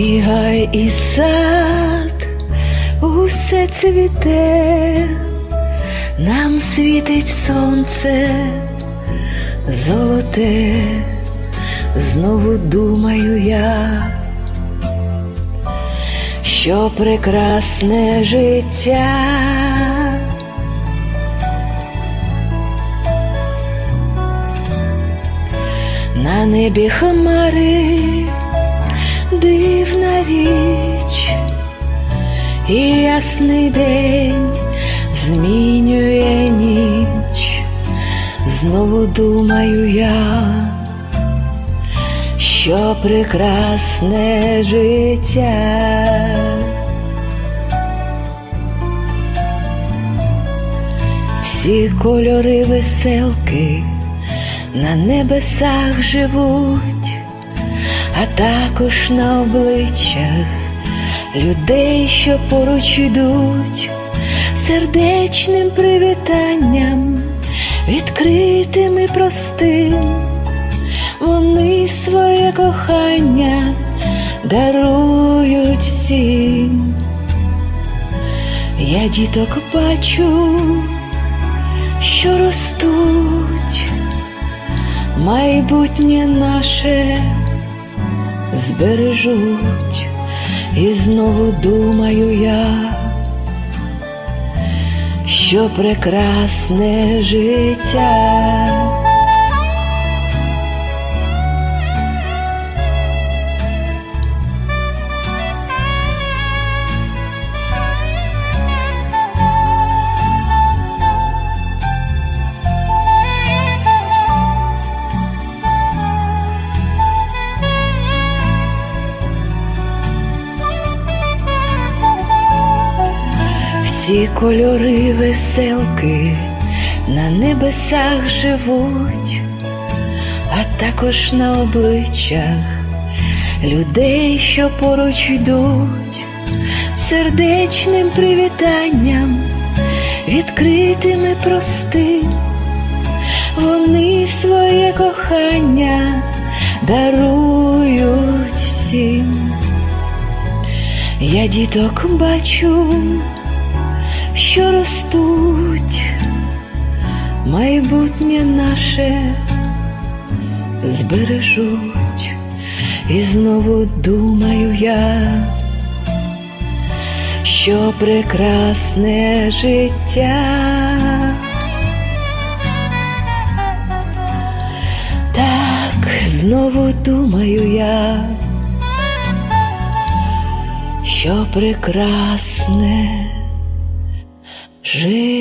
гай і сад, усе цвіте, нам світить сонце золоте, знову думаю я, що прекрасне життя. На небі хмари, ясний день змінює ніч, знову думаю я, що прекрасне життя. Всі кольори веселки на небесах живуть, а також на обличчях людей, що поруч ідуть, сердечним привітанням, відкритим і простим, вони своє кохання дарують всім. Я діток бачу, що ростуть. Майбутнє наше збережуть, і знову думаю я, що прекрасне життя. Всі кольори веселки на небесах живуть, а також на обличчях людей, що поруч йдуть, сердечним привітанням, відкритим і простим, вони своє кохання дарують всім. Я діток бачу що ростуть, майбутнє наше збережуть, і знову думаю я, що прекрасне життя. Так, знову думаю я, що прекрасне життя.